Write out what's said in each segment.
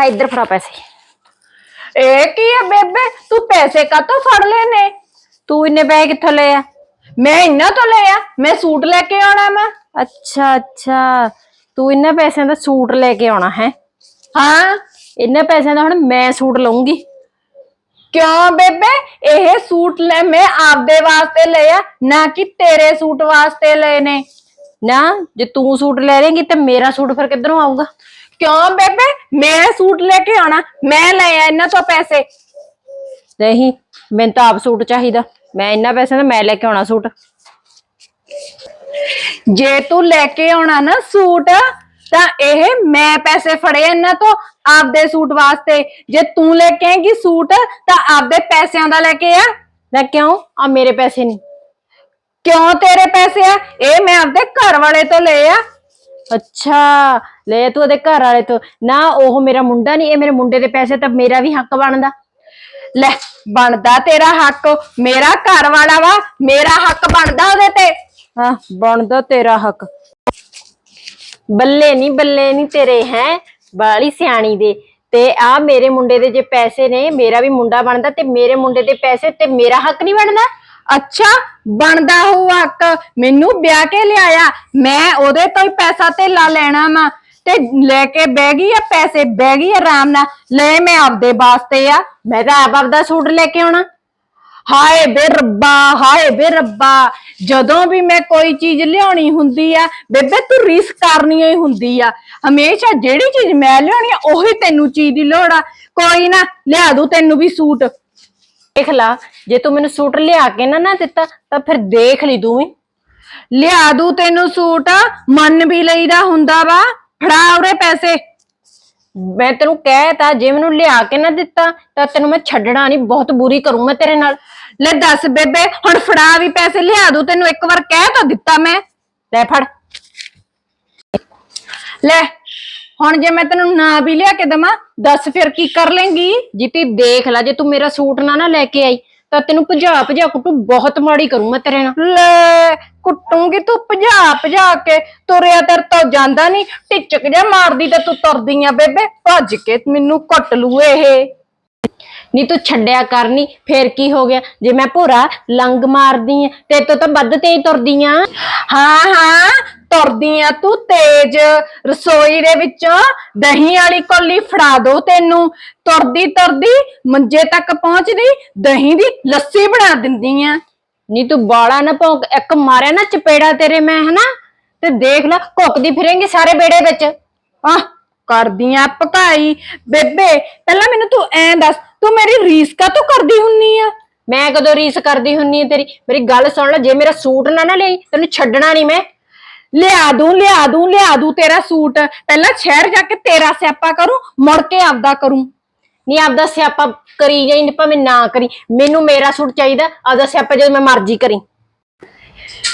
ਆ ਇੱਧਰ ਫੜਾ ਪੈਸੇ। ਇਹ ਕੀ ਹੈ ਬੇਬੇ? ਤੂੰ ਪੈਸੇ ਕਾਤੋਂ ਫੜ ਲਏ ਨੇ? ਤੂੰ ਇੰਨੇ ਪੈਸੇ ਕਿੱਥੋਂ ਲਏ ਆ? ਮੈਂ ਇਹਨਾਂ ਤੋਂ ਲਿਆ ਮੈਂ ਸੂਟ ਲੈ ਕੇ ਆਉਣਾ ਮੈਂ ਅੱਛਾ ਅੱਛਾ। ਤੂੰ ਇੰਨੇ ਪੈਸਿਆਂ ਦਾ ਸੂਟ ਲੈ ਕੇ ਆਉਣਾ ਹੈ? ਹਾਂ। ਇੰਨੇ ਪੈਸਿਆਂ ਦਾ ਹੁਣ ਮੈਂ ਸੂਟ ਲਵਾਂਗੀ ਕਿਉਂ ਬੇਬੇ? ਇਹ ਸੂਟ ਲੈ ਮੈਂ ਆਪਦੇ ਵਾਸਤੇ ਲਿਆ ਨਾ ਕਿ ਤੇਰੇ ਸੂਟ ਵਾਸਤੇ ਲਏ ਨੇ। ਨਾ ਜੇ ਤੂੰ ਸੂਟ ਲੈ ਲੇਂਗੀ ਤੇ ਮੇਰਾ ਸੂਟ ਫਿਰ ਕਿੱਧਰੋਂ ਆਊਗਾ? ਕਿਉਂ ਬੇਬੇ? ਮੈਂ ਸੂਟ ਲੈ ਕੇ ਆਉਣਾ, ਮੈਂ ਲੈ ਆ ਇਹਨਾਂ ਤੋਂ ਪੈਸੇ। ਨਹੀਂ, ਮੈਨੂੰ ਤਾਂ ਆਪ ਸੂਟ ਚਾਹੀਦਾ। ਮੈਂ ਇੰਨਾ ਪੈਸਿਆਂ ਦਾ ਮੈਂ ਲੈ ਕੇ ਆਉਣਾ ਸੂਟ। ਜੇ ਤੂੰ ਲੈ ਕੇ ਆਉਣਾ ਨਾ ਸੂਟ, ਤਾਂ ਇਹ ਮੈਂ ਪੈਸੇ ਫੜੇ ਇਹਨਾਂ ਤੋਂ ਆਪਦੇ ਸੂਟ ਵਾਸਤੇ। ਜੇ ਤੂੰ ਲੈ ਕੇ ਆਏਂਗੀ ਸੂਟ, ਤਾਂ ਆਪਦੇ ਪੈਸਿਆਂ ਦਾ ਲੈ ਕੇ ਆ। ਮੈਂ ਕਿਉਂ? ਆ ਮੇਰੇ ਪੈਸੇ ਨਹੀਂ। ਕਿਉਂ ਤੇਰੇ ਪੈਸੇ ਆ? ਇਹ ਮੈਂ ਆਪਦੇ ਘਰ ਵਾਲੇ ਤੋਂ ਲਏ ਆ। ਅੱਛਾ ਲੈ ਤੂੰ ਉਹਦੇ ਘਰ ਵਾਲੇ ਤੋਂ। ਨਾ ਉਹ ਮੇਰਾ ਮੁੰਡਾ ਨਹੀਂ ਇਹ ਮੇਰੇ ਮੁੰਡੇ ਦੇ ਪੈਸੇ ਤਾਂ ਮੇਰਾ ਵੀ ਹੱਕ ਬਣਦਾ। ਲੈ ਬਣਦਾ ਤੇਰਾ ਹੱਕ। ਮੇਰਾ ਘਰ ਵਾਲਾ ਵਾ ਮੇਰਾ ਹੱਕ ਬਣਦਾ ਉਹਦੇ ਤੇ। ਹਾਂ ਬਣਦਾ ਤੇਰਾ ਹੱਕ। ਬੱਲੇ ਨਹੀਂ ਬੱਲੇ ਨਹੀਂ ਤੇਰੇ ਹੈ ਬਾਲੀ ਸਿਆਣੀ ਦੇ। ਤੇ ਆ ਮੇਰੇ ਮੁੰਡੇ ਦੇ ਜੇ ਪੈਸੇ ਨੇ ਮੇਰਾ ਵੀ ਮੁੰਡਾ ਬਣਦਾ ਤੇ ਮੇਰੇ ਮੁੰਡੇ ਦੇ ਪੈਸੇ ਤੇ ਮੇਰਾ ਹੱਕ ਨਹੀਂ ਬਣਦਾ। ਅੱਛਾ, ਬਣਦਾ ਹੋ ਹੱਕ ਮੈਨੂੰ ਵਿਆਹ ਕੇ ਲਿਆਇਆ। ਮੈਂ ਉਹਦੇ ਤੋਂ ਹੀ ਪੈਸਾ ਤੇ ਲੈਣਾ ਵਾ। ਤੇ ਲੈ ਕੇ ਬਹਿ ਗਈ ਆ, ਪੈਸੇ ਬਹਿ ਗਈ ਆਰਾਮ ਨਾਲ। ਲੈ ਮੈਂ ਆਪਦੇ ਵਾਸਤੇ ਆ। ਮੈਂ ਤਾਂ ਆਪ ਆਪਦਾ ਸੂਟ ਲੈ ਕੇ ਆਉਣਾ। ਹਾਏ ਬੇ ਰੱਬਾ, ਹਾਏ ਬੇ ਰੱਬਾ। ਜਦੋਂ ਵੀ ਮੈਂ ਕੋਈ ਚੀਜ਼ ਲਿਆਉਣੀ ਹੁੰਦੀ ਆ, ਬੇਬੇ ਤੂੰ ਰੀਸ ਕਰਨੀ ਹੀ ਹੁੰਦੀ ਆ। ਹਮੇਸ਼ਾ ਜਿਹੜੀ ਚੀਜ਼ ਮੈਂ ਲਿਆਉਣੀ ਆ, ਉਹੀ ਤੈਨੂੰ ਚੀਜ਼ ਦੀ ਲੋੜ ਆ। ਕੋਈ ਨਾ, ਲਿਆ ਦੂ ਤੈਨੂੰ ਵੀ ਸੂਟ। ਦੇਖ ਲਾ ਜੇ ਤੂੰ ਮੈਨੂੰ ਸੂਟ ਲਿਆ ਕੇ ਨਾ ਨਾ ਦਿੱਤਾ ਤਾਂ ਫਿਰ ਦੇਖ ਲਈ ਤੂੰ ਵੀ। ਲਿਆ ਦੂ ਤੈਨੂੰ ਸੂਟ ਮੰਨ ਵੀ ਲਈਦਾ ਹੁੰਦਾ ਵਾ ਫੜਾ ਉਰੇ ਪੈਸੇ। ਮੈਂ ਤੈਨੂੰ ਕਹਿਤਾ ਜੇ ਮੈਨੂੰ ਲਿਆ ਕੇ ਨਾ ਦਿੱਤਾ ਤਾਂ ਤੈਨੂੰ ਮੈਂ ਛੱਡਣਾ ਨਹੀਂ ਬਹੁਤ ਬੁਰੀ ਕਰੂੰ ਮੈਂ ਤੇਰੇ ਨਾਲ। ਲੈ ਦੱਸ ਬੇਬੇ ਹੁਣ ਫੜਾ ਵੀ ਪੈਸੇ ਲਿਆ ਦੂ ਤੈਨੂੰ ਇੱਕ ਵਾਰ ਕਹਿ ਤਾਂ ਦਿੱਤਾ ਮੈਂ। ਲੈ ਫੜ। ਲੈ ਹੁਣ ਜੇ ਮੈਂ ਤੈਨੂੰ ਨਾ ਵੀ ਲਿਆ ਕੇ ਦਵਾਂ ਦੱਸ ਫਿਰ ਕੀ ਕਰ ਲੇਂਗੀ? ਜਿੱਤੀ ਦੇਖ ਲੈ ਜੇ ਤੂੰ ਮੇਰਾ ਸੂਟ ਨਾ ਨਾ ਲੈ ਕੇ ਆਈ ਤਾਂ ਤੈਨੂੰ ਭਜਾ ਭਜਾ ਕੁੱਟੂ ਬਹੁਤ ਮਾੜੀ ਕਰੂੰ ਮੈਂ ਤੇਰੇ ਨਾਲ। ਲੈ ਕੁੱਟੂਗੀ ਤੂੰ ਭਜਾ ਭਜਾ ਕੇ ਤੁਰਿਆ ਤੇਰੇ ਤੋਂ ਜਾਂਦਾ ਨਹੀਂ ਟਿਚਕ ਜਾ ਮਾਰਦੀ ਤੇ ਤੂੰ ਤੁਰਦੀ ਆ ਬੇਬੇ ਭੱਜ ਕੇ ਮੈਨੂੰ ਕੁੱਟ ਲੂ ਇਹ। ਨਹੀਂ ਤੂੰ ਛੱਡਿਆ ਕਰਨੀ ਫੇਰ ਕੀ ਹੋ ਗਿਆ? ਜੇ ਮੈਂ ਭੋਰਾ ਲੰਗ ਮਾਰਦੀ ਆ ਤੇ ਤੂੰ ਤਾਂ ਵੱਧ ਤੇ ਹੀ ਤੁਰਦੀ ਆ। ਹਾਂ ਹਾਂ ਤੁਰਦੀ ਆ ਤੂੰ ਤੇਜ। ਰਸੋਈ ਦੇ ਵਿੱਚੋਂ ਦਹੀਂ ਵਾਲੀ ਕੋਲੀ ਫੜਾ ਦੋ ਤੈਨੂੰ। ਤੁਰਦੀ ਤੁਰਦੀ ਮੰਜੇ ਤੱਕ ਪਹੁੰਚਦੀ ਦਹੀਂ ਦੀ ਲੱਸੀ ਬਣਾ ਦਿੰਦੀ ਆ। ਨਹੀਂ ਤੂੰ ਬਾਲਾ ਨਾ ਭੌਂਕ ਇੱਕ ਮਾਰਿਆ ਨਾ ਚਪੇੜਾ ਤੇਰੇ ਮੈਂ ਹਨਾ? ਤੇ ਦੇਖ ਲੈ ਘੁੱਕਦੀ ਫਿਰੇਂਗੀ ਸਾਰੇ ਬੇੜੇ ਵਿੱਚ। ਆਹ ਕਰਦੀਆਂ ਪਕਾਈ ਬੇਬੇ ਪਹਿਲਾਂ ਮੈਨੂੰ ਤੂੰ ਐਂ ਦੱਸ ਤੂੰ ਮੇਰੀ ਰੀਸ ਕਾ ਤੂੰ ਕਰਦੀ ਹੁੰਨੀ ਆ? ਮੈਂ ਕਦੋਂ ਰੀਸ ਕਰਦੀ ਹੁੰਨੀ ਆ ਤੇਰੀ? ਮੇਰੀ ਗੱਲ ਸੁਣ ਲੈ ਜੇ ਮੇਰਾ ਸੂਟ ਨਾ ਨਾ ਲਈ ਤੈਨੂੰ ਛੱਡਣਾ ਨਹੀਂ ਮੈਂ। ਲਿਆ ਦੂੰ ਲਿਆ ਦੂੰ ਲਿਆ ਦੂੰ ਤੇਰਾ ਸੂਟ। ਪਹਿਲਾਂ ਸ਼ਹਿਰ ਜਾ ਕੇ ਤੇਰਾ ਸਿਆਪਾ ਕਰੂੰ ਮੁੜ ਕੇ ਆਪਦਾ ਕਰੂੰ। ਨਹੀਂ ਆਪਦਾ ਸਿਆਪਾ ਕਰੀ ਜਾਈ ਭਾਵੇਂ ਨਾ ਕਰੀ। ਮੈਨੂੰ ਮੇਰਾ ਸੂਟ ਚਾਹੀਦਾ ਆਪਦਾ ਸਿਆਪਾ ਜਦੋਂ ਮੈਂ ਮਰਜ਼ੀ ਕਰੀ।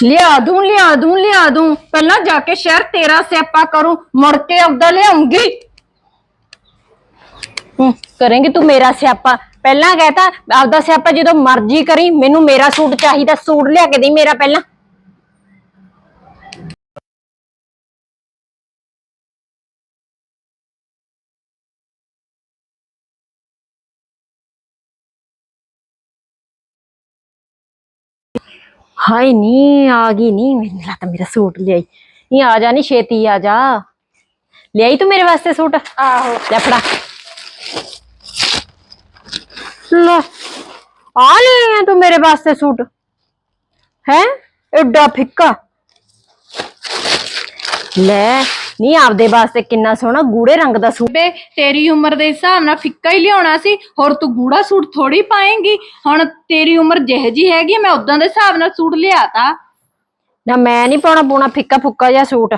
ਲਿਆ ਦੂੰ ਲਿਆ ਦੂੰ ਲਿਆ ਦੂੰ। ਪਹਿਲਾਂ ਜਾ ਕੇ ਸ਼ਹਿਰ ਤੇਰਾ ਸਿਆਪਾ ਕਰੂੰ ਮੁੜ ਕੇ ਆਪਦਾ ਲਿਆਉਂਗੀ। ਹੂੰ। ਕਰੇਂਗੀ ਤੂੰ ਮੇਰਾ ਸਿਆਪਾ। ਪਹਿਲਾਂ ਕਹਤਾ ਆਪਦਾ ਸਿਆਪਾ ਜਦੋਂ ਮਰਜ਼ੀ ਕਰੀ ਮੈਨੂੰ ਮੇਰਾ ਸੂਟ ਚਾਹੀਦਾ ਸੂਟ ਲਿਆ ਕੇ ਦੇ ਮੇਰਾ ਪਹਿਲਾਂ। ਹਾਏ ਨੀ ਆ ਗਈ ਨੀ। ਮੈਨੂੰ ਲੱਗਦਾ ਮੇਰਾ ਸੂਟ ਲਿਆਈ। ਨੀ ਆ ਜਾ ਨੀ ਛੇਤੀ ਆ ਜਾ। ਲਿਆਈ ਤੂੰ ਮੇਰੇ ਵਾਸਤੇ ਸੂਟ? ਆਹੋ। ਲੈ ਫੜਾ। ਲੈ ਆ ਲੈ ਤੂੰ ਮੇਰੇ ਵਾਸਤੇ ਸੂਟ ਹੈ ਐਡਾ ਫਿੱਕਾ ਲੈ ਨਹੀਂ ਆਪਦੇ ਵਾਸਤੇ ਕਿੰਨਾ ਸੋਹਣਾ ਗੂੜੇ ਰੰਗ ਦਾ ਸੂਟ ਬੇ ਤੇਰੀ ਉਮਰ ਦੇ ਹਿਸਾਬ ਨਾਲ ਫਿੱਕਾ ਹੀ ਲਿਆਉਣਾ ਸੀ ਹੋਰ ਤੂੰ ਗੂੜਾ ਸੂਟ ਥੋੜੀ ਪਾਏਂਗੀ ਹੁਣ ਤੇਰੀ ਉਮਰ ਜਿਹੇ ਜੀ ਹੈਗੀ ਆ, ਮੈਂ ਉਦਾਂ ਦੇ ਹਿਸਾਬ ਨਾਲ ਸੂਟ ਲਿਆਤਾ ਨਾ ਮੈਂ ਨਹੀਂ ਪਾਉਣਾ ਪੂਣਾ ਫਿੱਕਾ ਫੁੱਕਾ ਜਿਹਾ ਸੂਟ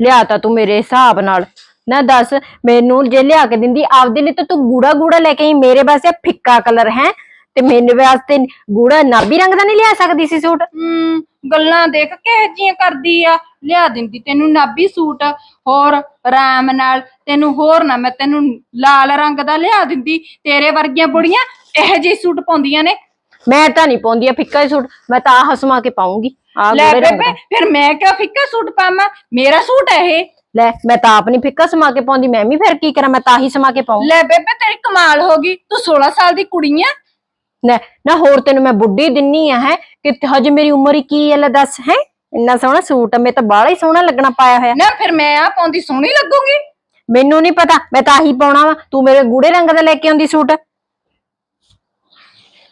ਲਿਆ ਤਾ ਤੂੰ ਮੇਰੇ ਹਿਸਾਬ ਨਾਲ ਨਾ ਦੱਸ ਮੈਨੂੰ ਜੇ ਲਿਆ ਕੇ ਦਿੰਦੀ ਆਪਦੇ ਲਈ ਤਾਂ ਤੂੰ ਗੂੜਾ ਗੂੜਾ ਲੈ ਕੇ ਆਈ ਮੇਰੇ ਵਾਸਤੇ ਫਿੱਕਾ ਕਲਰ ਹੈ। ਤੇ ਮੇਰੇ ਵਾਸਤੇ ਗੂੜਾ ਨਾਭੀ ਰੰਗ ਦਾ ਨਹੀਂ ਲਿਆ ਸਕਦੀ ਸੀ ਸੂਟ? ਹਮ ਗੱਲਾਂ ਦੇਖ ਕੇ ਜੀਆਂ ਕਰਦੀ ਆ? ਲਿਆ ਦਿੰਦੀ ਤੈਨੂੰ ਨਾਭੀ ਸੂਟ ਹੋਰ ਆਰਾਮ ਨਾਲ ਤੈਨੂੰ ਹੋਰ ਨਾ ਮੈਂ ਤੈਨੂੰ ਲਾਲ ਰੰਗ ਦਾ ਲਿਆ ਦਿੰਦੀ। ਤੇਰੇ ਵਰਗੀਆਂ ਬੁੜੀਆਂ ਇਹੋ ਜਿਹੇ ਸੂਟ ਪਾਉਂਦੀਆਂ ਨੇ। ਮੈਂ ਤਾਂ ਨਹੀਂ ਪਾਉਂਦੀ ਆ ਫਿੱਕਾ ਹੀ ਸੂਟ ਮੈਂ ਤਾਂ ਆਹ ਹਸਮਾ ਕੇ ਪਾਉਂਗੀ। ਆ ਲੈ ਗੂੜੇ ਰੰਗ ਬੇਬੇ ਦਾ। ਫਿਰ ਮੈਂ ਕਿਉਂ ਫਿੱਕਾ ਸੂਟ ਪਾਵਾਂ? ਮੇਰਾ ਸੂਟ ਹੈ ਇਹ। ਲੈ ਮੈਂ ਤਾਂ ਆਪ ਨਹੀਂ ਫਿੱਕਾ ਸਮਾ ਕੇ ਪਾਉਂਦੀ ਮੈਂ ਵੀ ਫਿਰ ਕੀ ਕਰਾਂ ਮੈਂ ਤਾਂ ਹੀ ਸਮਾ ਕੇ ਪਾਉਂ ਲੈ ਬੇਬੇ ਤੇਰੀ ਕਮਾਲ ਹੋ ਗਈ ਤੂੰ 16 ਸਾਲ ਦੀ ਕੁੜੀ ਆ। ਨਾ ਨਾ ਹੋਰ ਤੈਨੂੰ ਮੈਂ ਬੁੱਢੀ ਦਿੰਨੀ ਆ ਹੈ ਕਿ ਹਜੇ ਮੇਰੀ ਉਮਰ ਹੀ ਕੀ ਹੈ ਲੈ ਦੱਸ ਹੈ ਇੰਨਾ ਸੋਹਣਾ ਸੂਟ ਮੈਂ ਤਾਂ ਬਾਹਲਾ ਹੀ ਸੋਹਣਾ ਲੱਗਣਾ ਪਾਇਆ ਹੋਇਆ। ਨਾ ਫਿਰ ਮੈਂ ਆ ਪਾਉਂਦੀ ਸੋਹਣੀ ਲੱਗੂਗੀ? ਮੈਨੂੰ ਨਹੀਂ ਪਤਾ ਮੈਂ ਤਾਂ ਆਹੀ ਪਾਉਣਾ ਵਾ ਤੂੰ ਮੇਰੇ ਗੂੜੇ ਰੰਗ ਦਾ ਲੈ ਕੇ ਆਉਂਦੀ ਸੂਟ।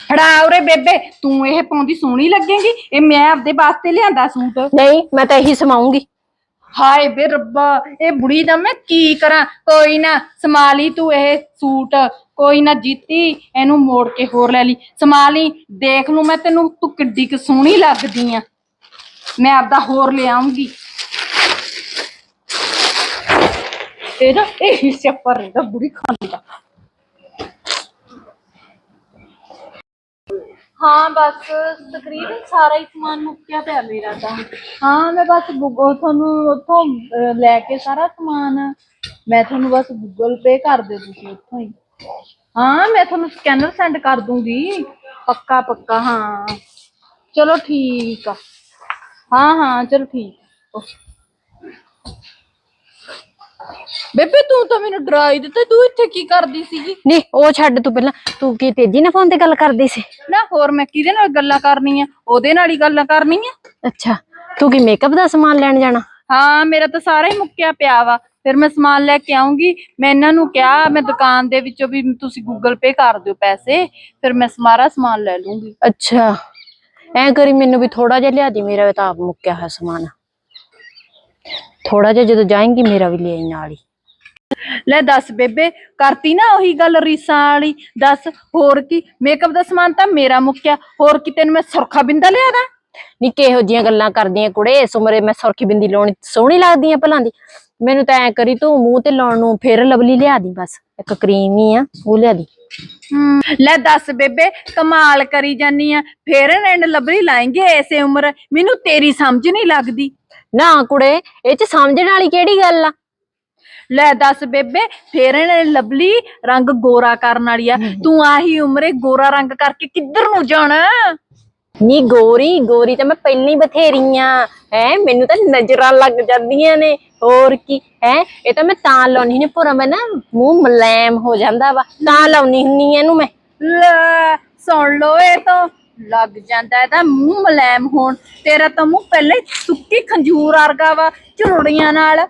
ਫੜਾ ਉਰੇ ਬੇਬੇ ਤੂੰ ਇਹ ਪਾਉਂਦੀ ਸੋਹਣੀ ਲੱਗੇਗੀ ਇਹ ਮੈਂ ਆਪਦੇ ਵਾਸਤੇ ਲਿਆਂਦਾ ਸੂਟ। ਨਹੀਂ ਮੈਂ ਤਾਂ ਇਹੀ ਸਮਾਉਂਗੀ ਹਾਏ ਬੇ ਰੱਬਾ, ਇਹ ਬੁੜੀ ਦਾ ਮੈਂ ਕੀ ਕਰਾਂ? ਕੋਈ ਨਾ ਸਮਾਲੀ ਤੂੰ ਇਹ ਸੂਟ, ਕੋਈ ਨਾ ਜੀਤੀ, ਇਹਨੂੰ ਮੋੜ ਕੇ ਹੋਰ ਲੈ ਲਈ। ਸਮਾਲੀ ਦੇਖ ਲੂ ਮੈਂ ਤੈਨੂੰ, ਤੂੰ ਕਿੱਡੀ ਕੁ ਸੋਹਣੀ ਲੱਗਦੀ ਆ। ਮੈਂ ਆਪਦਾ ਹੋਰ ਲਿਆਉਂਗੀ ਇਹਦਾ ਇਹ ਹਿੱਸੇ ਪਰ ਇਹਦਾ ਬੁੜੀ ਖਾਂਦੀ ਦਾ ਹਾਂ ਬਸ ਤਕਰੀਬਨ ਸਾਰਾ ਹੀ ਸਮਾਨ ਮੁੱਕਿਆ ਪਿਆ ਮੇਰਾ ਤਾਂ। ਹਾਂ ਮੈਂ ਬਸ ਗੂਗਲ ਤੁਹਾਨੂੰ ਉੱਥੋਂ ਅਹ, ਲੈ ਕੇ ਸਾਰਾ ਸਮਾਨ ਮੈਂ ਤੁਹਾਨੂੰ ਬਸ ਗੂਗਲ ਪੇ ਕਰ ਦਿਓ ਤੁਸੀਂ ਉੱਥੋਂ ਹੀ। ਹਾਂ ਮੈਂ ਤੁਹਾਨੂੰ ਸਕੈਨਰ ਸੈਂਡ ਕਰ ਦੂੰਗੀ। ਪੱਕਾ ਪੱਕਾ ਹਾਂ। ਚਲੋ ਠੀਕ ਆ। ਹਾਂ ਹਾਂ ਚਲੋ ਠੀਕ ਆ। ਬੇਬੇ ਤੂੰ ਤਾਂ ਮੈਨੂੰ ਡਰਾ ਹੀ ਦਿੱਤਾ ਤੂੰ ਇੱਥੇ ਕੀ ਕਰਦੀ ਸੀਗੀ? ਨਹੀਂ ਉਹ ਛੱਡ ਤੂੰ ਪਹਿਲਾਂ। ਤੂੰ ਕੀ ਤੇਜੀ ਨਾਲ ਫੋਨ ਤੇ ਗੱਲ ਕਰਦੀ ਸੀ? ਨਾ ਹੋਰ ਮੈਂ ਕਿਹਦੇ ਨਾਲ ਗੱਲਾਂ ਕਰਨੀਆਂ? ਉਹਦੇ ਨਾਲ ਹੀ ਗੱਲਾਂ ਕਰਨੀਆਂ? ਅੱਛਾ ਤੂੰ ਕੀ ਮੇਕਅਪ ਦਾ ਸਮਾਨ ਲੈਣ ਜਾਣਾ? ਹਾਂ ਮੇਰਾ ਤਾਂ ਸਾਰਾ ਹੀ ਮੁੱਕਿਆ ਪਿਆ ਵਾ। ਫਿਰ ਮੈਂ ਸਮਾਨ ਲੈ ਕੇ ਆਉਂਗੀ ਮੈਂ ਇਹਨਾਂ ਨੂੰ ਕਿਹਾ ਮੈਂ ਦੁਕਾਨ ਦੇ ਵਿੱਚੋਂ ਵੀ ਤੁਸੀਂ ਗੂਗਲ ਪੇ ਕਰ ਦਿਓ ਪੈਸੇ। ਫਿਰ ਮੈਂ ਸਾਰਾ ਸਮਾਨ ਲੈ ਲੂੰਗੀ। ਅੱਛਾ ਐ ਕਰੀ ਮੈਨੂੰ ਵੀ ਥੋੜਾ ਜਿਹਾ ਲਿਆ ਦੀ ਮੇਰਾ ਤਾਂ ਆਪ ਮੁੱਕਿਆ ਹੋਇਆ ਸਮਾਨ। ਥੋੜਾ ਜਿਹਾ ਜਦੋਂ ਜਾਏਂਗੀ ਮੇਰਾ ਵੀ ਲੈ ਆਈ ਨਾਲ ਹੀ। ਲੈ ਦੱਸ ਬੇਬੇ ਕਰਤੀ ਨਾ ਉਹੀ ਗੱਲ ਰੀਸਾਂ ਵਾਲੀ। ਦੱਸ ਹੋਰ ਕੀ ਮੇਕਅਪ ਦਾ ਸਮਾਨ ਤਾਂ ਮੇਰਾ ਮੁੱਕਿਆ। ਹੋਰ ਕੀ ਤੈਨੂੰ ਮੈਂ ਸੁਰਖਾ ਬਿੰਦਾ ਲਿਆ ਦਾਂ ਨੀ ਕਿਹੋ ਜੀਆਂ ਗੱਲਾਂ ਕਰਦੀਆਂ ਕੁੜੇ ਇਸ ਉਮਰੇ ਮੈਂ ਸੁਰਖੀ ਬਿੰਦੀ ਲਾਉਣੀ ਸੋਹਣੀ ਲੱਗਦੀ ਆ ਭਲਾਂ ਦੀ। ਮੈਨੂੰ ਤਾਂ ਐ ਕਰੀ ਤੂੰ ਮੂੰਹ ਤੇ ਲਾਉਣ ਨੂੰ ਫੇਰ ਲਵਲੀ ਲਿਆ ਦੀ ਬਸ। ਇੱਕ ਕਰੀਮ ਹੀ ਆ ਉਹ ਲਿਆ ਦੀ। ਲੈ ਦੱਸ ਬੇਬੇ ਕਮਾਲ ਕਰੀ ਜਾਨੀ ਆ। ਫੇਰ ਐਂਡ ਲਬਰੀ ਲਾਏਂਗੇ ਐਸੇ ਉਮਰ। ਮੈਨੂੰ ਤੇਰੀ ਸਮਝ ਨਹੀਂ ਲੱਗਦੀ। ਨਾ ਕੁੜੇ ਇਹ ਚ ਸਮਝਣ ਵਾਲੀ ਕਿਹੜੀ ਗੱਲ ਆ? ਲੈ ਦੱਸ ਬੇਬੇ ਫੇਰ ਇਹਨੇ ਲਵਲੀ ਰੰਗ ਗੋਰਾ ਕਰਨ ਵਾਲੀ ਆ। ਤੂੰ ਆਹੀ ਉਮਰੇ ਗੋਰਾ ਰੰਗ ਕਰਕੇ ਕਿੱਧਰ ਨੂੰ ਜਾਣਾ? ਨੀ ਗੋਰੀ ਗੋਰੀ ਤਾਂ ਮੈਂ ਪਹਿਲਾਂ ਹੀ ਬਥੇਰੀ ਆ ਹੈ, ਮੈਨੂੰ ਤਾਂ ਨਜ਼ਰਾਂ ਲੱਗ ਜਾਂਦੀਆਂ ਨੇ, ਹੋਰ ਕੀ, ਹੈ, ਇਹ ਤਾਂ ਮੈਂ ਤਾਂ ਲਾਉਣੀ ਨੇ ਪੂਰਾ ਮੈਂ ਨਾ ਮੂੰਹ ਮਲੈਮ ਹੋ ਜਾਂਦਾ ਵਾ, ਤਾਂ ਲਾਉਣੀ ਹੁੰਨੀ ਆ ਇਹਨੂੰ ਮੈਂ। ਲੈ, ਸੁਣ ਲੋ ਇਹ ਤਾਂ, ਲੱਗ ਜਾਂਦਾ ਇਹਦਾ ਮੂੰਹ ਮਲੈਮ ਹੋਣ, ਤੇਰਾ ਤਾਂ ਮੂੰਹ ਪਹਿਲਾਂ ਹੀ ਸੁੱਕੀ ਖੰਜੂਰ ਵਰਗਾ ਵਾ, ਝੁਰੜੀਆਂ ਨਾਲ।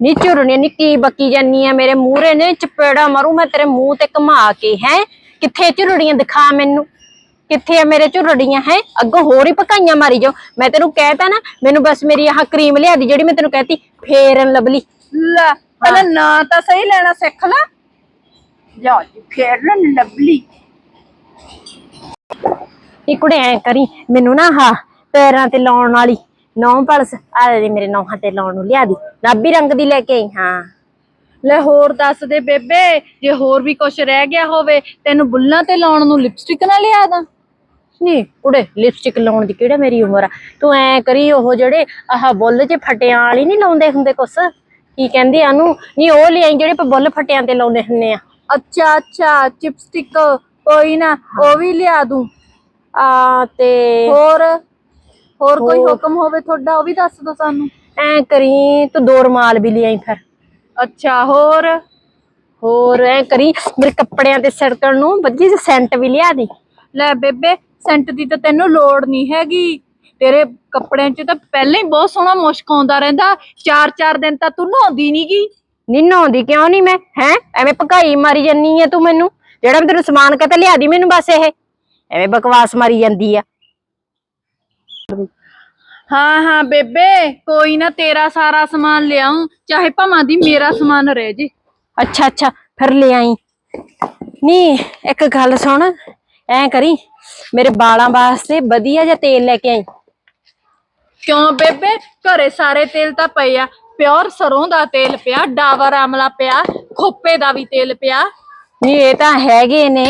ਨੀ ਝੁਰਣੀ ਨੀ ਕੀ ਬੱਕੀ ਜਾਨੀ ਆ ਮੇਰੇ ਮੂਹਰੇ, ਨੇ ਚਪੇੜਾ ਮਾਰੂ ਮੈਂ ਤੇਰੇ ਮੂੰਹ ਤੇ ਘੁਮਾ ਕੇ, ਹੈ, ਕਿੱਥੇ ਝੁਰੜੀਆਂ ਦਿਖਾ ਮੈਨੂੰ? ਕਿੱਥੇ ਆ ਮੇਰੇ ਝੁਰੜੀਆਂ ਹੈ? ਅੱਗੋਂ ਹੋਰ ਹੀ ਪਕਾਈਆਂ ਮਾਰੀ ਜਾਓ। ਮੈਂ ਤੈਨੂੰ ਕਹਿਤਾ ਨਾ ਮੈਨੂੰ ਬਸ ਮੇਰੀ ਆਹ ਕਰੀਮ ਲਿਆ ਦੀ ਜਿਹੜੀ ਮੈਂ ਤੈਨੂੰ ਕਹਿਤੀ ਫੇਰਨ ਲਵਲੀ ਲੈ ਪਹਿਲਾਂ ਨਾਂ ਤਾਂ ਸਹੀ ਲੈਣਾ ਸਿੱਖ ਲੈ। ਜਾ ਜੀ ਫੇਰ ਨਾ ਲਵਲੀ ਇਹ ਕੁੜੇ ਐ ਕਰੀ ਮੈਨੂੰ ਨਾ ਆਹ ਪੈਰਾਂ ਤੇ ਲਾਉਣ ਵਾਲੀ ਨੌ ਪਲਸ ਆ ਦੇ ਮੇਰੇ ਨੌਹਾਂ ਤੇ ਲਾਉਣ ਨੂੰ ਲਿਆ ਦੀ ਨਾਬੀ ਰੰਗ ਦੀ ਲੈ ਕੇ ਆਈ ਹਾਂ। ਲੈ ਹੋਰ ਦੱਸ ਦੇ ਬੇਬੇ ਜੇ ਹੋਰ ਵੀ ਕੁਝ ਰਹਿ ਗਿਆ ਹੋਵੇ ਤੈਨੂੰ ਬੁੱਲਾਂ ਤੇ ਲਾਉਣ ਨੂੰ ਲਿਪਸਟਿਕ ਨਾ ਲਿਆ ਦਾਂ। ਨਹੀਂ ਕੁੜੇ ਲਿਪਸਟਿਕ ਲਾਉਣ ਦੀ ਕਿਹੜਾ ਮੇਰੀ ਉਮਰ ਆ? ਤੂੰ ਐ ਕਰੀ ਉਹ ਜਿਹੜੇ ਆਹ ਬੁੱਲ 'ਚ ਫਟਿਆਂ ਵਾਲੀ ਨਹੀਂ ਲਾਉਂਦੇ ਹੁੰਦੇ ਕੁਛ? ਕੀ ਕਹਿੰਦੇ ਆ ਨੂੰ ਨਹੀਂ ਉਹ ਲਿਆਈ ਜਿਹੜੇ ਆਪਾਂ ਬੁੱਲ ਫਟਿਆਂ ਤੇ ਲਾਉਂਦੇ ਹੁੰਨੇ ਆ। ਅੱਛਾ ਅੱਛਾ ਚਿਪਸਟਿਕ ਕੋਈ ਨਾ ਉਹ ਵੀ ਲਿਆ ਦੂੰ। ਆ ਤੇ ਹੋਰ ਹੋਰ ਕੋਈ। ਹੁਕਮ ਹੋਵੇ ਤੁਹਾਡਾ ਉਹ ਵੀ ਦੱਸ ਦੋ ਸਾਨੂੰ। ਐ ਕਰੀ ਤੂੰ ਦੋ ਰੁਮਾਲ ਵੀ ਲਿਆਈ ਫਿਰ। ਅੱਛਾ ਹੋਰ? ਹੋਰ ਐ ਕਰੀ ਮੇਰੇ ਕੱਪੜਿਆਂ ਤੇ ਸਿਰਕਣ ਨੂੰ ਵਧੀਆ ਜਿਹਾ ਸੈਂਟ ਵੀ ਲਿਆ ਦੀ। ਲੈ ਬੇਬੇ ਸੈਂਟ ਦੀ ਤਾਂ ਤੈਨੂੰ ਲੋੜ ਨਹੀਂ ਹੈਗੀ। ਤੇਰੇ ਕੱਪੜਿਆਂ 'ਚ ਤਾਂ ਪਹਿਲਾਂ ਹੀ ਬਹੁਤ ਸੋਹਣਾ ਮੁਸ਼ਕ ਆਉਂਦਾ ਰਹਿੰਦਾ। ਚਾਰ ਚਾਰ ਦਿਨ ਤਾਂ ਤੂੰ ਨਹਾਉਂਦੀ ਨਹੀਂਗੀ ਨੀ ਨਹਾਉਂਦੀ ਕਿਉਂ ਨਹੀਂ ਮੈਂ? ਹੈ? ਐਵੇਂ ਭਕਾਈ ਮਾਰੀ ਜੰਨੀ ਆ ਤੂੰ ਮੈਨੂੰ। ਜਿਹੜਾ ਮੈਂ ਤੈਨੂੰ ਸਮਾਨ ਕਹਤਾ ਲਿਆ ਦੀ ਮੈਨੂੰ ਬਸ ਇਹ। ਐਵੇਂ ਬਕਵਾਸ ਮਾਰੀ ਜਾਂਦੀ ਆ। ਹਾਂ ਹਾਂ ਬੇਬੇ ਕੋਈ ਨਾ ਤੇਰਾ ਸਾਰਾ ਸਮਾਨ ਲਿਆਉਂ ਚਾਹੇ ਭਾਵਾਂ ਦੀ ਮੇਰਾ ਸਮਾਨ ਰਹਿ ਜੇ। ਅੱਛਾ ਅੱਛਾ ਫਿਰ ਲੈ ਆਈ ਨੀ ਇੱਕ ਗੱਲ ਸੁਣ। ਐ ਕਰੀ ਮੇਰੇ ਵਾਲਾਂ ਵਾਸਤੇ ਵਧੀਆ ਜਿਹਾ ਤੇਲ ਲੈ ਕੇ ਆਈ। ਕਿਉਂ ਬੇਬੇ? ਘਰੇ ਸਾਰੇ ਤੇਲ ਤਾਂ ਪਏ ਆ। ਪਿਓਰ ਸਰੋਂ ਦਾ ਤੇਲ ਪਿਆ ਡਾਵਰ ਆਮਲਾ ਪਿਆ ਖੋਪੇ ਦਾ ਵੀ ਤੇਲ ਪਿਆ। ਨੀ ਇਹ ਤਾਂ ਹੈਗੇ ਨੇ।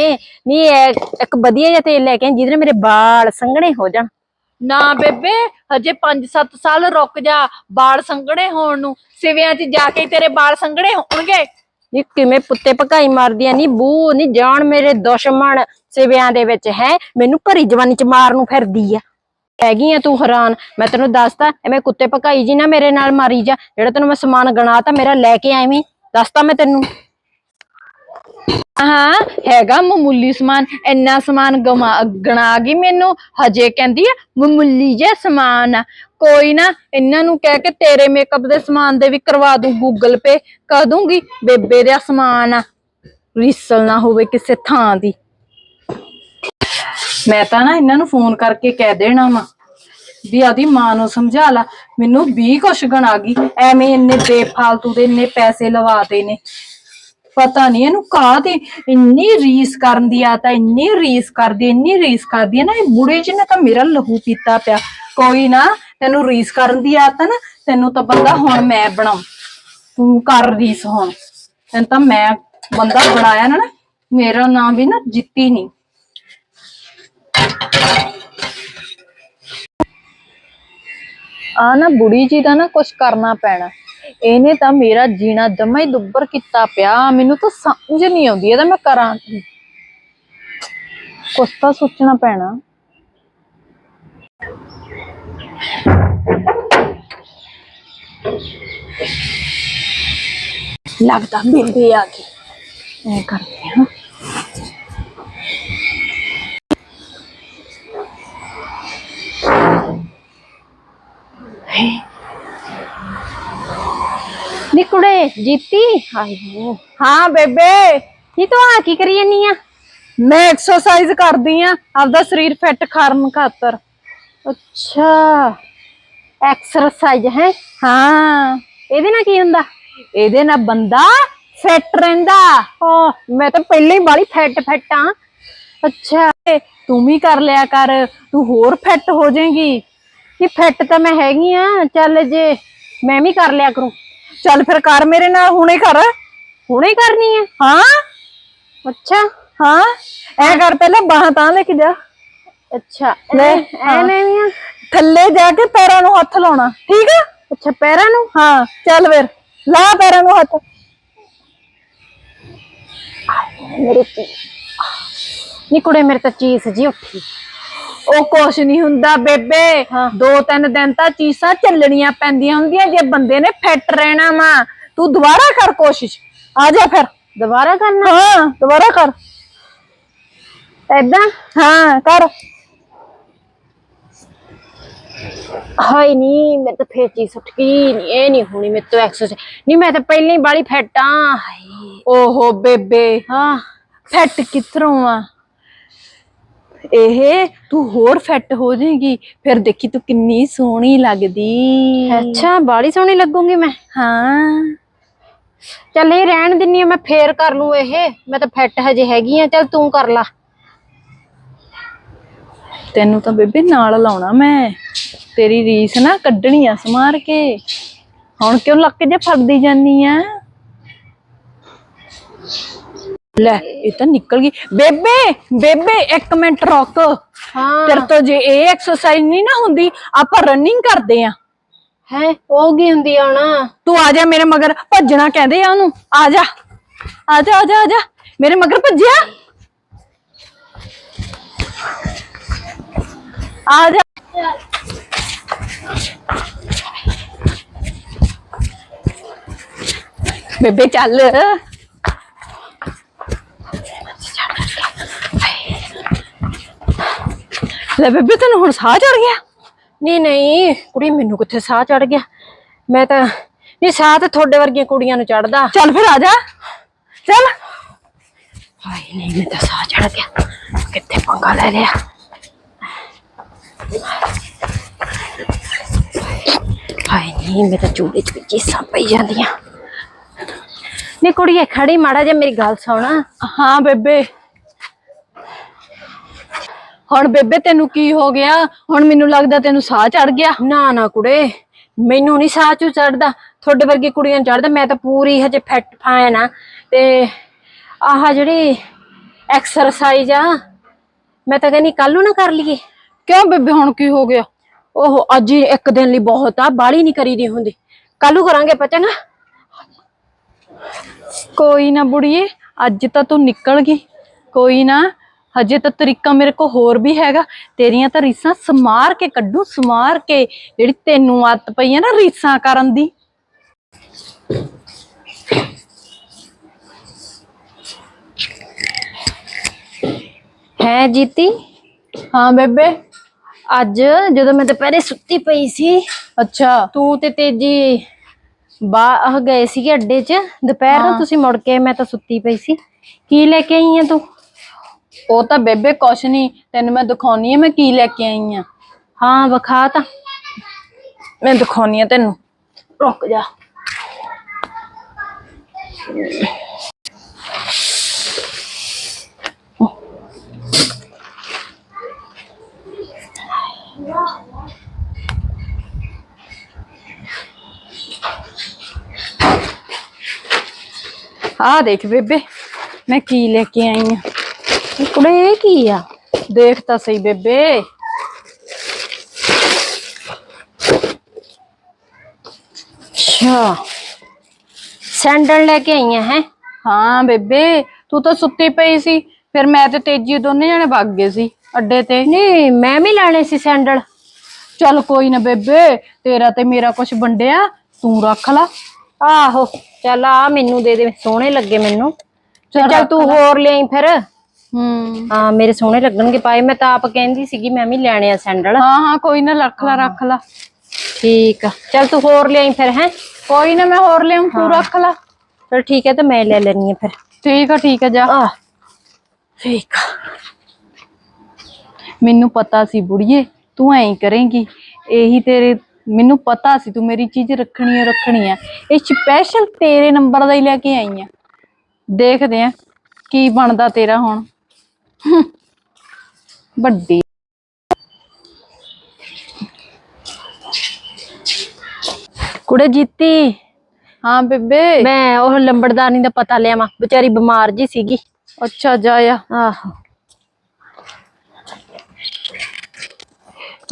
ਨੀ ਇਹ ਇੱਕ ਵਧੀਆ ਜਿਹਾ ਤੇਲ ਲੈ ਕੇ ਆਈ ਜਿਹਦੇ ਨਾਲ ਮੇਰੇ ਵਾਲ ਸੰਘਣੇ ਹੋ ਜਾਣ। ਨਾ ਬੇਬੇ ਹਜੇ 5-7 ਸਾਲ ਰੁਕ ਜਾ ਬਾਲ ਸੰਘਣੇ ਹੋਣ ਨੂੰ। ਸਿਵਿਆਂ 'ਚ ਜਾ ਕੇ ਤੇਰੇ ਬਾਲ ਸੰਘਣੇ ਹੋਣਗੇ। ਨੀ ਕਿਵੇਂ ਪੁੱਤੇ ਭਕਾਈ ਮਾਰਦੀਆਂ, ਨੀ ਬੂ ਨੀ ਜਾਣ ਮੇਰੇ ਦੁਸ਼ਮਣ ਸਿਵਿਆਂ ਦੇ ਵਿੱਚ ਹੈ। ਮੈਨੂੰ ਭਰੀ ਜਵਾਨੀ ਚ ਮਾਰ ਨੂੰ ਫਿਰਦੀ ਆ। ਹੈਗੀ ਆ ਤੂੰ ਹੈਰਾਨ। ਮੈਂ ਤੈਨੂੰ ਦੱਸਤਾ, ਐਵੇਂ ਕੁੱਤੇ ਭਕਾਈ ਜੀ ਨਾ ਮੇਰੇ ਨਾਲ ਮਾਰੀ ਜਾ। ਜਿਹੜਾ ਤੈਨੂੰ ਮੈਂ ਸਮਾਨ ਗਣਾ ਤਾ, ਮੇਰਾ ਲੈ ਕੇ ਆਵੇਂ ਦੱਸਤਾ ਮੈਂ ਤੈਨੂੰ। ਹਾਂ, ਹੈਗਾ ਮਾਮੂਲੀ ਸਮਾਨ, ਇੰਨਾ ਸਮਾਨ ਗਮਾ, ਗਣਾ ਗਈ ਮੈਨੂੰ, ਹਜੇ ਕਹਿੰਦੀ ਆ, ਮਾਮੂਲੀ ਜਿਹਾ ਸਮਾਨ ਆ। ਕੋਈ ਨਾ, ਇਹਨਾਂ ਨੂੰ ਕਹਿ ਕੇ ਤੇਰੇ ਮੇਕਅਪ ਦੇ ਸਮਾਨ ਦੇ ਵੀ ਕਰਵਾ ਦੂੰ ਗੂਗਲ ਪੇ ਕਰ ਦੂੰਗੀ, ਬੇਬੇ ਦਾ ਸਮਾਨ ਆ। ਰੀਸਲ ਨਾ ਹੋਵੇ ਕਿਸੇ ਥਾਂ ਦੀ। ਮੈਂ ਤਾਂ ਨਾ ਇਹਨਾਂ ਨੂੰ ਫੋਨ ਕਰਕੇ ਕਹਿ ਦੇਣਾ ਵਾ, ਵੀ ਆਦੀ ਮਾਂ ਨੂੰ ਸਮਝਾ ਲਾ, ਮੈਨੂੰ 20 ਕੁਛ ਗਣਾ ਗਈ, ਐਵੇਂ ਇੰਨੇ ਬੇਫਾਲਤੂ ਦੇ ਇੰਨੇ ਪੈਸੇ ਲਵਾਤੇ ਨੇ। ਪਤਾ ਨਹੀਂ ਇਹਨੂੰ ਕਾਹਦੇ ਇੰਨੀ ਰੀਸ ਕਰਨ ਦੀ ਆ ਤਾਂ ਇੰਨੀ ਰੀਸ ਕਰਦੀ, ਇੰਨੀ ਰੀਸ ਕਰਦੀ ਹੈ ਨਾ, ਇਹ ਬੁੜੇ ਜੀ ਨੇ ਤਾਂ ਮੇਰਾ ਲਹੂ ਪੀਤਾ ਪਿਆ। ਕੋਈ ਨਾ, ਤੈਨੂੰ ਰੀਸ ਕਰਨ ਦੀ ਆਦਤ ਆ ਨਾ, ਤੈਨੂੰ ਤਾਂ ਬੰਦਾ ਹੁਣ ਮੈਂ ਬਣਾਉ। ਤੂੰ ਕਰ ਰੀਸ ਹੁਣ। ਤੈਨੂੰ ਤਾਂ ਮੈਂ ਬੰਦਾ ਬਣਾਇਆ ਨਾ ਨਾ, ਮੇਰਾ ਨਾਮ ਵੀ ਨਾ ਜਿੱਤੀ ਨਹੀਂ ਆ ਨਾ ਬੁੜੀ ਜੀ ਦਾ ਨਾ ਕੁਝ ਕਰਨਾ ਪੈਣਾ। ਇਹਨੇ ਤਾਂ ਮੇਰਾ ਜੀਣਾ ਜਮਾ ਹੀ ਦੁੱਬਰ ਕੀਤਾ ਪਿਆ। ਮੈਨੂੰ ਤਾਂ ਸਮਝ ਨਹੀਂ ਆਉਂਦੀ ਇਹਦਾ ਮੈਂ ਕਰਾਂ ਕੀ। ਕੁਛ ਤਾਂ ਸੋਚਣਾ ਪੈਣਾ। ਲੱਗਦਾ ਬੇਬੇ ਆ ਗਈ ਕਰਦੇ ਹਾਂ ਨੀ ਕੁੜੇ ਜੀਤੀ? ਹਾਏ ਹੋ। ਹਾਂ ਬੇਬੇ। ਨੀ ਤੂੰ ਆ ਕੀ ਕਰੀ ਜਾਨੀ ਆ? ਮੈਂ ਐਕਸਰਸਾਈਜ਼ ਕਰਦੀ ਆ ਆਪਦਾ ਸਰੀਰ ਫਿੱਟ ਕਰਨ ਖਾਤਰ। ਅੱਛਾ। ਐਕਸਰਸਾਈਜ਼ ਹੈ? ਹਾਂ। ਇਹਦੇ ਨਾਲ ਕੀ ਹੁੰਦਾ? ਇਹਦੇ ਨਾਲ ਬੰਦਾ ਫਿੱਟ ਰਹਿੰਦਾ। ਓ ਮੈਂ ਤਾਂ ਪਹਿਲਾਂ ਹੀ ਬਾਲੀ ਫੈਟ ਫੈਟਾਂ ਅੱਛਾ। ਤੇ ਤੂੰ ਵੀ ਕਰ ਲਿਆ ਕਰ ਤੂੰ ਹੋਰ ਫਿੱਟ ਹੋ ਜਾਏਗੀ। ਕਿ ਫਿੱਟ ਤਾਂ ਮੈਂ ਹੈਗੀ ਆ ਚੱਲ ਜੇ ਮੈਂ ਵੀ ਕਰ ਲਿਆ ਕਰੂੰ। ਚੱਲ ਫਿਰ ਕਰ ਮੇਰੇ ਨਾਲ ਹੁਣੇ ਕਰ। ਹੁਣੇ ਕਰਨੀ ਹੈ ਹਾਂ। ਅੱਛਾ। ਹਾਂ। ਐ ਕਰ ਪਹਿਲਾਂ ਬਾਹਾਂ ਤਾਂ ਲੈ ਕੇ ਜਾ। ਅੱਛਾ ਲੈ, ਐ ਥੱਲੇ ਜਾ ਕੇ ਪੈਰਾਂ ਨੂੰ ਹੱਥ ਲਾਉਣਾ ਠੀਕ ਆ? ਅੱਛਾ ਪੈਰਾਂ ਨੂੰ? ਹਾਂ ਚੱਲ ਫਿਰ। ਲਾ ਪੈਰਾਂ ਨੂੰ ਹੱਥ। ਮੇਰੇ ਨੀ ਕੁੜੇ ਮੇਰੇ ਤਾਂ ਚੀਸ ਜੀ ਉੱਠੀ। ਉਹ ਕੁਛ ਨਹੀਂ ਹੁੰਦਾ ਬੇਬੇ। ਹਾਂ। ਦੋ ਤਿੰਨ ਦਿਨ ਤਾਂ ਚੀਸਾਂ ਚੱਲਣੀਆਂ ਪੈਂਦੀਆਂ ਹੁੰਦੀਆਂ ਜੇ ਬੰਦੇ ਨੇ ਫਿੱਟ ਰਹਿਣਾ ਵਾ। ਤੂੰ ਦੁਬਾਰਾ ਕਰ ਕੋਸ਼ਿਸ਼। ਆ ਜਾ ਫਿਰ। ਦੁਬਾਰਾ ਕਰਨਾ? ਹਾਂ ਦੁਬਾਰਾ ਕਰ। ਐਦਾਂ ਹਾਂ ਕਰ। ਹਾਏ ਨਹੀਂ ਮੈਂ ਤਾਂ ਫੇਰ ਚੀਸ ਉੱਠ ਗਈ ਨੀ ਇਹ ਨਹੀਂ ਹੋਣੀ ਮੇਰੇ ਤੋਂ ਐਕਸਰਸਾਈਜ਼ ਨਹੀਂ ਮੈਂ ਤਾਂ ਪਹਿਲਾਂ ਹੀ ਬਾਲੀ ਫੈਟ ਹਾਏ। ਓਹੋ ਬੇਬੇ। ਹਾਂ। ਫਿੱਟ ਕਿੱਥੋਂ ਆ? ਇਹ ਤੂੰ ਹੋਰ ਫਿੱਟ ਹੋ ਜਾਏਗੀ। ਫਿਰ ਦੇਖੀ ਤੂੰ ਕਿੰਨੀ ਸੋਹਣੀ ਲੱਗਦੀ। ਅੱਛਾ ਬਾਲੀ ਸੋਹਣੀ ਲੱਗੂਗੀ ਮੈਂ। ਹਾਂ। ਚੱਲ ਇਹ ਰਹਿਣ ਦਿੰਨੀ ਆ ਮੈਂ ਫੇਰ ਕਰ ਲੂ ਇਹ। ਮੈਂ ਤਾਂ ਫਿੱਟ ਹਜੇ ਹੈਗੀ ਆ ਚੱਲ ਤੂੰ ਕਰ ਲਾ। ਤੈਨੂੰ ਤਾਂ ਬੇਬੇ ਨਾਲ ਲਾਉਣਾ ਮੈਂ। ਤੇਰੀ ਰੀਸ ਨਾ ਕੱਢਣੀ ਆ ਸਮਾਰ ਕੇ। ਹੁਣ ਕਿਉਂ ਲੱਕ ਜੇ ਫੜਦੀ ਜਾਨੀ ਆ? ਲੈ ਇਹ ਤਾਂ ਨਿਕਲ ਗਈ। ਬੇਬੇ ਬੇਬੇ ਇੱਕ ਮਿੰਟ ਰੁਕ। ਹਾਂ। ਤੇਰੇ ਤੋਂ ਜੇ ਇਹ ਐਕਸਰਸਾਈਜ਼ ਨਹੀਂ ਨਾ ਹੁੰਦੀ ਆਪਾਂ ਰਨਿੰਗ ਕਰਦੇ ਆ। ਹੈ ਉਹ ਕੀ ਹੁੰਦੀ ਆ ਹੁਣ? ਤੂੰ ਆ ਜਾ ਮੇਰੇ ਮਗਰ ਭੱਜਣਾ ਕਹਿੰਦੇ ਆ ਉਹਨੂੰ। ਆ ਜਾ। ਆ ਜਾ ਆ ਜਾ ਆ ਜਾ। ਮੇਰੇ ਮਗਰ ਭੱਜਿਆ? ਆ ਜਾ। ਬੇਬੇ ਚੱਲ। ਲੈ ਬੇਬੇ ਤੈਨੂੰ ਹੁਣ ਸਾਹ ਚੜ ਗਿਆ? ਨਹੀਂ ਨਹੀਂ ਕੁੜੀ ਮੈਨੂੰ ਕਿੱਥੇ ਸਾਹ ਚੜ ਗਿਆ? ਮੈਂ ਤਾਂ ਨਹੀਂ ਸਾਹ ਤਾਂ ਤੁਹਾਡੇ ਵਰਗੀਆਂ ਕੁੜੀਆਂ ਨੂੰ ਚੜਦਾ ਚੱਲ ਫਿਰ ਆ ਜਾ। ਚੱਲ। ਹਾਏ ਨਹੀਂ ਮੈਂ ਤਾਂ ਸਾਹ ਚੜ ਗਿਆ। ਕਿੱਥੇ ਪੰਗਾ ਲੈ ਲਿਆ? ਹਾਏ ਨਹੀਂ ਮੈਂ ਤਾਂ ਚੂੜੇ ਚ ਵਿੱਚ ਚੀਸਾਂ ਪਈ ਜਾਂਦੀਆਂ ਨੀ ਕੁੜੀਏ ਖੜੀ ਮਾੜਾ ਜੇ ਮੇਰੀ ਗੱਲ ਸੁਣ। ਹਾਂ ਬੇਬੇ। ਹੁਣ ਬੇਬੇ ਤੈਨੂੰ ਕੀ ਹੋ ਗਿਆ? ਹੁਣ ਮੈਨੂੰ ਲੱਗਦਾ ਤੈਨੂੰ ਸਾਹ ਚੜ ਗਿਆ। ਨਾ ਨਾ ਕੁੜੇ ਮੈਨੂੰ ਨਹੀਂ ਸਾਹ ਚੂ ਚੜਦਾ ਤੁਹਾਡੇ ਵਰਗੀ ਕੁੜੀਆਂ ਨੂੰ ਚੜਦਾ ਮੈਂ ਤਾਂ ਪੂਰੀ ਹਜੇ ਫਿੱਟ ਫਾਇਨ ਆ। ਤੇ ਆਹ ਜਿਹੜੀ ਐਕਸਰਸਾਈਜ਼ ਆ ਮੈਂ ਤਾਂ ਕਹਿੰਦੀ ਕੱਲ ਨੂੰ ਨਾ ਕਰ ਲਈਏ। ਕਿਉਂ ਬੇਬੇ ਹੁਣ ਕੀ ਹੋ ਗਿਆ? ਉਹ ਅੱਜ ਹੀ ਇੱਕ ਦਿਨ ਲਈ ਬਹੁਤ ਆ ਬਾਲੀ ਨਹੀਂ ਕਰੀਦੀ ਹੁੰਦੀ। ਕੱਲ ਨੂੰ ਕਰਾਂਗੇ ਪਚਾਂਗਾ ਕੋਈ ਨਾ ਬੁੜੀਏ ਅੱਜ ਤਾਂ ਤੂੰ ਨਿਕਲ ਗਈ। ਕੋਈ ਨਾ ਹਜੇ ਤਾਂ ਤਰੀਕਾ ਮੇਰੇ ਕੋ ਹੋਰ ਵੀ ਹੈਗਾ। ਤੇਰੀਆਂ ਤਾਂ ਰੀਸਾਂ ਸਮਾਰ ਕੇ ਕੱਢੂ ਸਮਾਰ ਕੇ। ਜਿਹੜੀ ਤੈਨੂੰ ਆਦਤ ਪਈ ਆ ਨਾ ਰੀਸਾਂ ਕਰਨ ਦੀ। ਹੈ ਜੀਤੀ? ਹਾਂ ਬੇਬੇ। ਅੱਜ ਜਦੋਂ ਮੈਂ ਦੁਪਹਿਰੇ ਸੁੱਤੀ ਪਈ ਸੀ ਅੱਛਾ। ਤੂੰ ਤੇ ਤੇਜੀ ਬਾਹਰ ਗਏ ਸੀਗੇ ਅੱਡੇ 'ਚ। ਦੁਪਹਿਰ ਨੂੰ ਤੁਸੀਂ ਮੁੜ ਕੇ ਮੈਂ ਤਾਂ ਸੁੱਤੀ ਪਈ ਸੀ। ਕੀ ਲੈ ਕੇ ਆਈ ਆ ਤੂੰ? ਉਹ ਤਾਂ ਬੇਬੇ ਕੁਛ ਨਹੀਂ, ਤੈਨੂੰ ਮੈਂ ਦਿਖਾਉਣੀ ਆ ਮੈਂ ਕੀ ਲੈ ਕੇ ਆਈ ਆ। ਹਾਂ, ਵਿਖਾ ਤਾਂ। ਮੈਂ ਦਿਖਾਉਣੀ ਆ ਤੈਨੂੰ। ਰੁਕ ਜਾ। ਆਹ ਦੇਖ ਬੇਬੇ, ਮੈਂ ਕੀ ਲੈ ਕੇ ਆਈ ਆ। ਕੁੜੇ ਇਹ ਕੀ ਆ? ਦੇਖ ਤਾਂ ਸਹੀ ਬੇਬੇ। ਅੱਛਾ। ਸੈਂਡਲ ਲੈ ਕੇ ਆਈ ਹੈ? ਹਾਂ ਬੇਬੇ ਤੂੰ ਤਾਂ ਸੁੱਤੀ ਪਈ ਸੀ। ਫਿਰ ਮੈਂ ਤੇ ਤੇਜੀ ਦੋਨੇ ਜਣੇ ਭੱਗ ਗਏ ਸੀ ਅੱਡੇ ਤੇ। ਨਹੀਂ ਮੈਂ ਵੀ ਲੈਣੇ ਸੀ ਸੈਂਡਲ। ਚੱਲ ਕੋਈ ਨਾ ਬੇਬੇ ਤੇਰਾ ਤੇ ਮੇਰਾ ਕੁਝ ਵੰਡਿਆ ਤੂੰ ਰੱਖ ਲਾ। ਆਹੋ ਚੱਲ ਆ ਮੈਨੂੰ ਦੇ ਦੇ ਸੋਹਣੇ ਲੱਗੇ ਮੈਨੂੰ। ਚੱਲ ਤੂੰ ਹੋਰ ਲਿਆਈ ਫਿਰ। ਹੂੰ। ਹਾਂ ਮੇਰੇ ਸੋਹਣੇ ਲੱਗਣਗੇ ਪਾਏ। ਮੈਂ ਤਾਂ ਆਪ ਕਹਿੰਦੀ ਸੀਗੀ ਮੈਂ ਵੀ ਲੈਣੇ ਆ ਸੈਂਡਲ। ਹਾਂ ਹਾਂ ਕੋਈ ਨਾ ਰੱਖ ਲਾ ਰੱਖ ਲਾ। ਠੀਕ ਆ। ਚੱਲ ਤੂੰ ਹੋਰ ਲਿਆਈ ਫਿਰ ਹੈ? ਕੋਈ ਨਾ ਮੈਂ ਹੋਰ ਲਿਆਉਂ ਤੂੰ ਰੱਖ ਲਾ। ਚਲ ਠੀਕ ਹੈ ਤੇ ਮੈਂ ਲੈ ਲੈਣੀ ਆ ਫਿਰ। ਠੀਕ ਆ ਠੀਕ ਆ ਜਾ। ਆ ਠੀਕ ਆ। ਮੈਨੂੰ ਪਤਾ ਸੀ ਬੁੜੀਏ ਤੂੰ ਐਂ ਕਰੇਂਗੀ। ਇਹੀ ਤੇਰੇ ਮੈਨੂੰ ਪਤਾ ਸੀ ਤੂੰ ਮੇਰੀ ਚੀਜ਼ ਰੱਖਣੀ ਹੈ ਰੱਖਣੀ ਹੈ ਇਹ ਸਪੈਸ਼ਲ ਤੇਰੇ ਨੰਬਰ ਦਾ ਹੀ ਲੈ ਕੇ ਆਈ ਆ। ਦੇਖਦੇ ਆ ਕੀ ਬਣਦਾ ਤੇਰਾ ਹੁਣ। ਵੱਡੀ। ਕੁੜੇ ਜੀਤੀ। ਹਾਂ ਬੇਬੇ। ਮੈਂ ਉਹ ਲੰਬੜਦਾਨੀ ਦਾ ਪਤਾ ਲਿਆ ਮਾ ਵਿਚਾਰੀ ਬਿਮਾਰ ਜੀ ਸੀਗੀ। ਅੱਛਾ ਜਾ ਆ ਆਹੋ।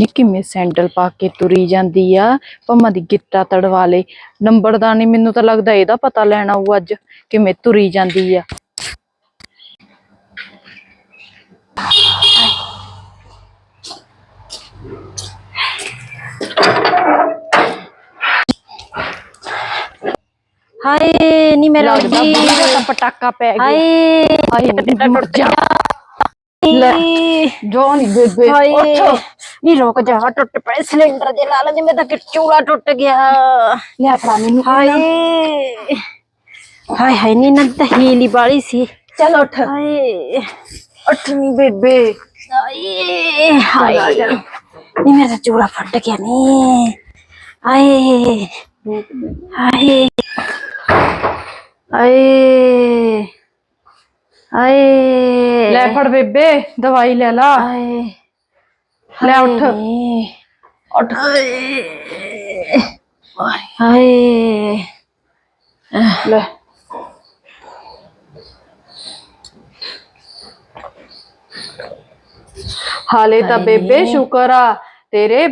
ਨੀ ਕਿਵੇਂ ਸੈਂਡਲ ਪਾ ਕੇ ਤੁਰੀ ਜਾਂਦੀ ਆ? ਭਮਾ ਦੀ ਗਿੱਟਾ ਤੜਵਾ ਲੇ। ਨੰਬਰਦਾਨੀ ਮੈਨੂੰ ਤਾਂ ਲੱਗਦਾ ਇਹਦਾ ਪਤਾ ਲੈਣਾ ਉਹ ਅੱਜ ਕਿਵੇਂ ਤੁਰੀ ਜਾਂਦੀ ਆ। ਹਾਏ ਨੀ ਮੇਰਾ ਲੱਗਦਾ ਜੀ ਬੁੜੀ ਦਾ ਤਾਂ ਪਟਾਕਾ ਪੈ ਗਿਆ। ਹਾਏ ਹਾਏ ਨੀ ਮੁੜ ਜਾ ਲੈ ਜੋ ਨੀ ਬੇਬੇ ਹਾਏ। ਉੱਠ। ਨੀ ਰੁਕ ਜਾ ਟੁੱਟ ਪਏ ਸਿਲੰਡਰ ਦੇ ਲਾਲ ਜਿਵੇਂ ਤਾਂ ਕਿ ਚੂਲਾ ਟੁੱਟ ਗਿਆ। ਲਿਆ ਫੜਾ ਮੈਨੂੰ ਹਾਏ। ਹਾਏ ਹਾਏ ਨੀ ਨਾ ਤਾਂ ਹੀਲੀ ਵਾਲੀ ਸੀ। ਚੱਲ ਉੱਠ। ਹਾਏ। ਉੱਠ ਨੀ ਬੇਬੇ ਹਾਏ ਹਾਏ। ਨੀ ਮੇਰਾ ਚੂੜਾ ਫਟ ਗਿਆ ਨੀ। ਹਾਏ। ਹਾਏ। ਲੈ ਫੜ ਬੇਬੇ ਦਵਾਈ ਲੈ ਲਾ। ਲੈ ਉੱਠ। ਉੱਠ। ਲੈ। ਹਾਲੇ ਤਾਂ ਬੇਬੇ ਸ਼ੁਕਰ ਆ ਤੇਰੇ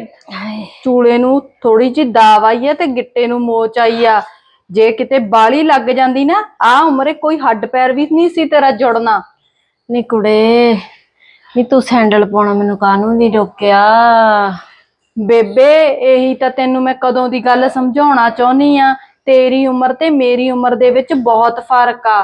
ਚੂਲੇ ਨੂੰ ਥੋੜੀ ਜਿਹੀ ਦਾਵ ਆਈ ਆ ਤੇ ਗਿੱਟੇ ਨੂੰ ਮੋਚ ਆਈ ਆ। ਜੇ ਕਿਤੇ ਬਾਲੀ ਲੱਗ ਜਾਂਦੀ ਨਾ ਆ ਉਮਰੇ ਕੋਈ ਹੱਡ ਪੈਰ ਵੀ ਨਹੀਂ ਸੀ ਤੇਰਾ ਜੁੜਨਾ। ਨੀ ਕੁੜੇ ਨੀ ਤੂੰ ਸੈਂਡਲ ਪਾਉਣਾ ਮੈਨੂੰ ਕਾਹਨੂੰ ਨਹੀਂ ਰੋਕਿਆ। ਬੇਬੇ ਇਹੀ ਤਾਂ ਤੈਨੂੰ ਮੈਂ ਕਦੋਂ ਦੀ ਗੱਲ ਸਮਝਾਉਣਾ ਚਾਹੁੰਨੀ ਆ। ਤੇਰੀ ਉਮਰ ਤੇ ਮੇਰੀ ਉਮਰ ਦੇ ਵਿੱਚ ਬਹੁਤ ਫ਼ਰਕ ਆ।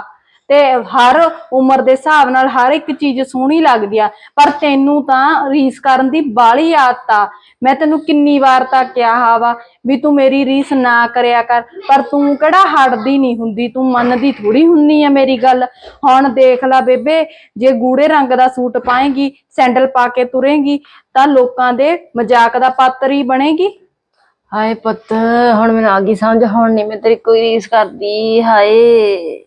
ਤੇ ਹਰ ਉਮਰ ਦੇ ਹਿਸਾਬ ਨਾਲ ਹਰ ਇੱਕ ਚੀਜ਼ ਸੋਹਣੀ ਲੱਗਦੀ ਆ। ਪਰ ਤੈਨੂੰ ਤਾਂ ਰੀਸ ਕਰਨ ਦੀ ਬਾਲੀ ਆਦਤ ਆ। ਮੈਂ ਤੈਨੂੰ ਕਿੰਨੀ ਵਾਰ ਤਾਂ ਕਿਹਾ ਵਾ ਵੀ ਤੂੰ ਮੇਰੀ ਰੀਸ ਨਾ ਕਰਿਆ ਕਰ, ਪਰ ਤੂੰ ਕਿਹੜਾ ਹਟਦੀ ਨਹੀਂ ਹੁੰਦੀ, ਤੂੰ ਮੰਨਦੀ ਥੋੜੀ ਹੁੰਨੀ ਆ ਮੇਰੀ ਗੱਲ। ਹੁਣ ਦੇਖ ਲੈ ਬੇਬੇ, ਜੇ ਗੂੜੇ ਰੰਗ ਦਾ ਸੂਟ ਪਾਏਗੀ, ਸੈਂਡਲ ਪਾ ਕੇ ਤੁਰੇਗੀ, ਤਾਂ ਲੋਕਾਂ ਦੇ ਮਜ਼ਾਕ ਦਾ ਪਾਤਰ ਹੀ ਬਣੇਗੀ। ਹਾਏ ਪੁੱਤ, ਹੁਣ ਮੈਨੂੰ ਆ ਗਈ ਸਮਝ, ਹੁਣ ਨਹੀਂ ਮੈਂ ਤੇਰੀ ਕੋਈ ਰੀਸ ਕਰਦੀ, ਹਾਏ।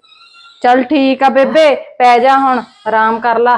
ਚੱਲ ਠੀਕ ਆ ਬੇਬੇ ਪੈ ਜਾ ਹੁਣ ਆਰਾਮ ਕਰ ਲਾ।